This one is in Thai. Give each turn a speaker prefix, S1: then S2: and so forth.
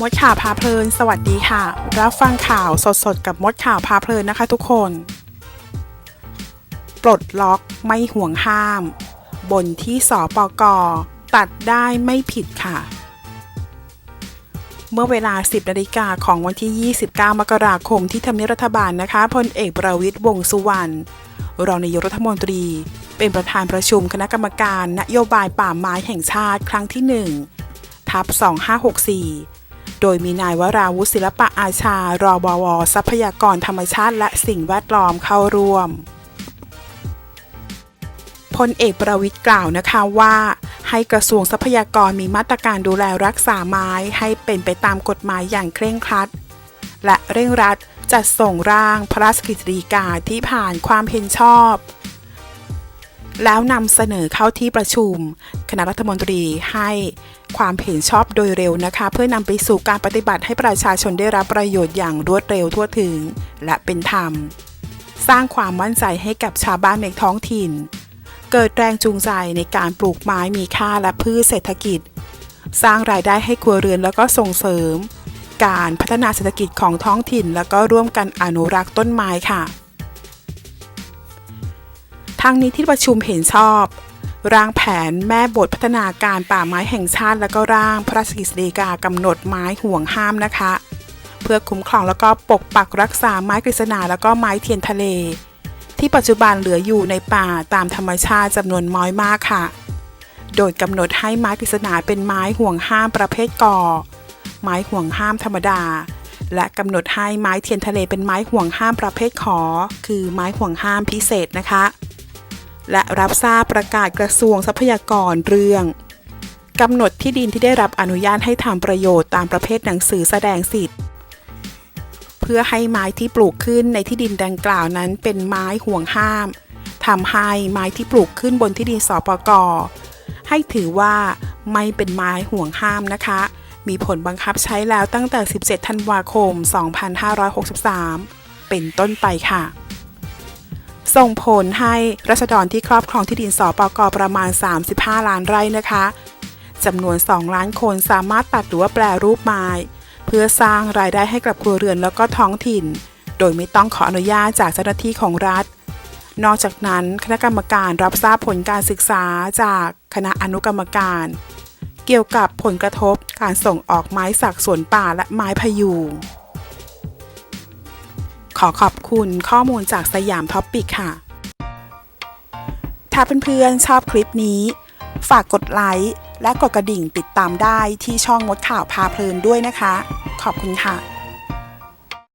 S1: มดข่าวพาเพลิน สวัสดีค่ะ รับฟังข่าวสดๆ กับมดข่าวพาเพลินนะคะทุกคน ปลดล็อกไม่ห่วงห้าม บนที่สปกตัดได้ไม่ผิดค่ะ เมื่อเวลา 10นาฬิกาของวันที่ 29 มกราคมที่ทำเนียบรัฐบาลนะคะพลเอกประวิตยวงสุวรรณรองนายกรัฐมนตรี เป็นประธานประชุมคณะกรรมการนโยบายป่าไม้แห่งชาติครั้งที่ 1 ทับ2564 โดยมีนายวราวุฒิศิลปะอาชารอบว ทรัพยากรธรรมชาติและสิ่งแวดล้อมเข้าร่วมพลเอกประวิตยกล่าวนะคะว่า ให้กระทรวงทรัพยากรมีมาตรการดูแลรักษาไม้ให้เป็นไปตามกฎหมายอย่างเคร่งครัด และเร่งรัดจัดส่งร่างพระราชกฤษฎีกาที่ผ่านความเห็นชอบ แล้วนำเสนอเข้าที่ประชุม คณะรัฐมนตรีให้ความเห็นชอบโดยเร็วนะคะ เพื่อนำไปสู่การปฏิบัติให้ประชาชนได้รับประโยชน์อย่างรวดเร็วทั่วถึง และเป็นธรรม สร้างความมั่นใจให้กับชาวบ้านในท้องถิ่น เกิดแรงจูงใจในการปลูกไม้มีค่าและพืชเศรษฐกิจ สร้างรายได้ให้ครัวเรือนแล้วก็ส่งเสริม การพัฒนาเศรษฐกิจของท้องถิ่น แล้วก็ร่วมกันอนุรักษ์ต้นไม้ค่ะ ทั้งนี้ที่ประชุมเห็นชอบ ร่างแผนแม่บทพัฒนาการป่าไม้แห่งชาติ แล้วก็ร่างพระราชกฤษฎีกากำหนดไม้ห่วงห้ามนะคะ เพื่อคุ้มครองแล้วก็ปกปักรักษาไม้กฤษณาแล้วก็ไม้เทียนทะเล ที่ปัจจุบันเหลืออยู่ในป่าตามธรรมชาติจำนวนน้อยมากค่ะ โดยกำหนดให้ไม้กฤษณาเป็นไม้ห่วงห้ามประเภทก่อ ไม้ห่วงห้ามธรรมดาและกำหนดให้ไม้เทียนทะเลเป็นไม้ห่วงห้ามประเภทขอ คือไม้ห่วงห้ามพิเศษนะคะ และรับทราบประกาศกระทรวงทรัพยากรเรื่องกำหนดที่ดินที่ได้รับอนุญาตให้ทำประโยชน์ตามประเภทหนังสือแสดงสิทธิ์ เพื่อให้ไม้ที่ปลูกขึ้นในที่ดินดังกล่าวนั้นเป็นไม้ห่วงห้ามทำให้ไม้ที่ปลูกขึ้นบนที่ดินสปกให้ถือว่าไม่เป็นไม้ห่วงห้ามนะคะ มีผลบังคับใช้แล้วตั้งแต่ 17 ธันวาคม 2563 เป็นต้นไปค่ะ ส่งผลให้รัษฎรที่ครอบครองที่ดินสปกประมาณ 35 ล้านไร่นะคะจำนวน 2 ล้านคนสามารถตัดหรือว่าแปรรูปไม้ เพื่อสร้างรายได้ให้กับครัวเรือนแล้วก็ท้องถิ่น โดยไม่ต้องขออนุญาตจากเจ้าหน้าที่ของรัฐ นอกจากนั้นคณะกรรมการรับทราบผลการศึกษาจากคณะอนุกรรมการ เกี่ยวกับผลกระทบการส่งออกไม้สักสวนป่าและไม้พยูง ขอขอบคุณข้อมูลจากสยามท็อปปิกค่ะ ถ้าเพื่อนๆชอบคลิปนี้ ฝากกดไลค์และกดกระดิ่งติดตามได้ที่ช่องมดข่าวพาเพลินด้วยนะคะ ขอบคุณค่ะ